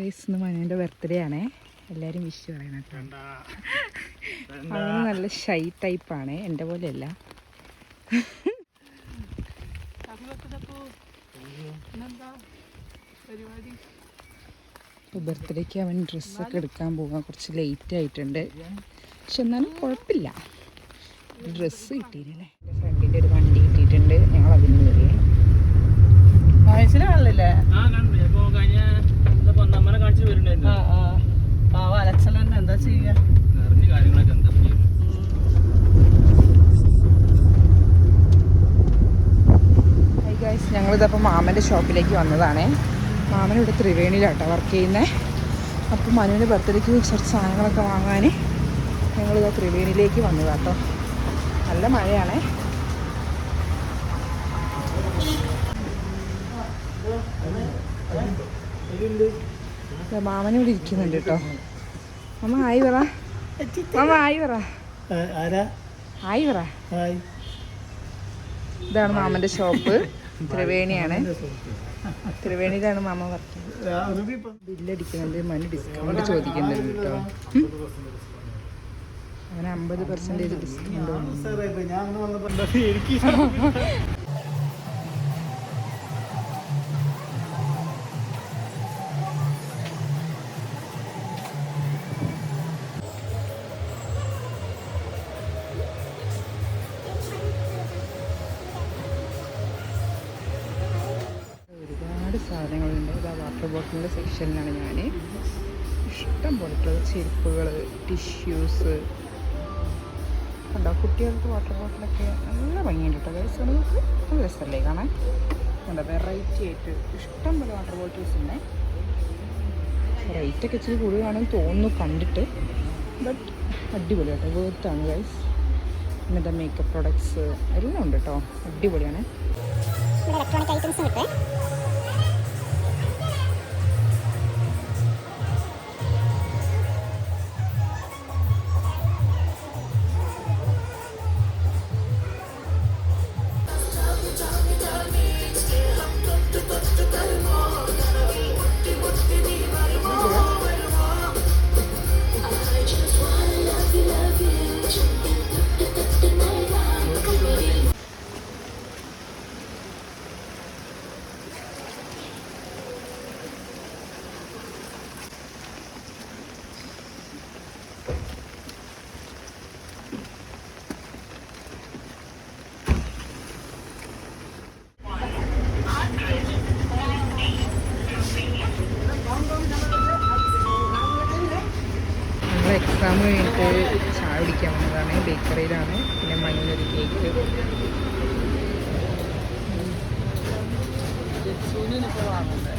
ഇന്ന് മനുവിന്റെ ബർത്ത്ഡേ ആണേ. എല്ലാവരും വിഷ് പറയണം അവന് നല്ല ഷൈ ടൈപ്പാണ് എന്റെ പോലെയല്ല. ബർത്ത്ഡേക്ക് അവൻ ഡ്രസ്സൊക്കെ എടുക്കാൻ പോകാൻ കുറച്ച് ലേറ്റ് ആയിട്ടുണ്ട്. പക്ഷെ എന്നാലും കുഴപ്പമില്ല. ഡ്രസ്സ് കിട്ടിയില്ലേ ഗൈസ് അപ്പോൾ മാമന്റെ ഷോപ്പിലേക്ക് വന്നതാണേ. മാമൻ ഇവിടെ ത്രിവേണിയിലാട്ടോ വർക്ക് ചെയ്യുന്നത് അപ്പോൾ മനുവിന്റെ ബർത്ത്ഡേക്ക് കുറച്ച് സാധനങ്ങളൊക്കെ വാങ്ങാൻ ഞങ്ങളിത് ത്രിവേണിയിലേക്ക് വന്നതാട്ടോ. നല്ല മഴയാണേ. മാമൻ ഇവിടെ ഇരിക്കുന്നുണ്ട് കേട്ടോ. മാമ ആയി പറ. മാമ ആയി പറ. ആയി പറ. ഇതാണ് മാമന്റെ ഷോപ്പ്. ത്രിവേണിയാണ്. ത്രിവേണിയിലാണ് മാമ വർക്ക് ചെയ്യുന്നത്. ബില്ലടിക്കുന്നുണ്ട്. മനു ഡിസ്കൗണ്ട് ചോദിക്കുന്നുണ്ട് കേട്ടോ. അവന് അങ്ങനെ അമ്പത് പെർസെന്റേജ് ഡിസ്കൗണ്ട് സാധനങ്ങളുണ്ട്. ഇതാ വാട്ടർ ബോട്ടിലിന്റെ സെക്ഷനിലാണ് ഞാൻ ഇഷ്ടം പോലെയുള്ള ചെരുപ്പുകൾ ടിഷ്യൂസ് കണ്ടോ കുട്ടികൾക്ക് വാട്ടർ ബോട്ടിലൊക്കെ നല്ല ഭംഗിയുണ്ട് കേട്ടോ ഗൈസ് നമുക്ക് നല്ല രസമല്ലേ കാണാൻ? കണ്ടോ വെറൈറ്റി ആയിട്ട് ഇഷ്ടം പോലെ വാട്ടർ ബോട്ടിൽസ് ഉണ്ട് റേറ്റൊക്കെ ഇച്ചിരി കൂടുതലാണെന്ന് തോന്നുന്നു കണ്ടിട്ട്. ബട്ട് അടിപൊളി കേട്ടോ വേർത്താണ് ഗൈസ് ഇന്നത്തെ മേക്കപ്പ് പ്രൊഡക്ട്സ് എല്ലാം ഉണ്ട് കേട്ടോ അടിപൊളിയാണ്. ഇലക്ട്രോണിക് ഐറ്റംസ് കിട്ടേ എക്സാം കഴിഞ്ഞിട്ട് ചായ കുടിക്കാൻ വന്നതാണ്. ബേക്കറിയിലാണ്. പിന്നെ മഞ്ഞൊരു കേക്ക്. ഇപ്പോൾ വാങ്ങണ്ടേ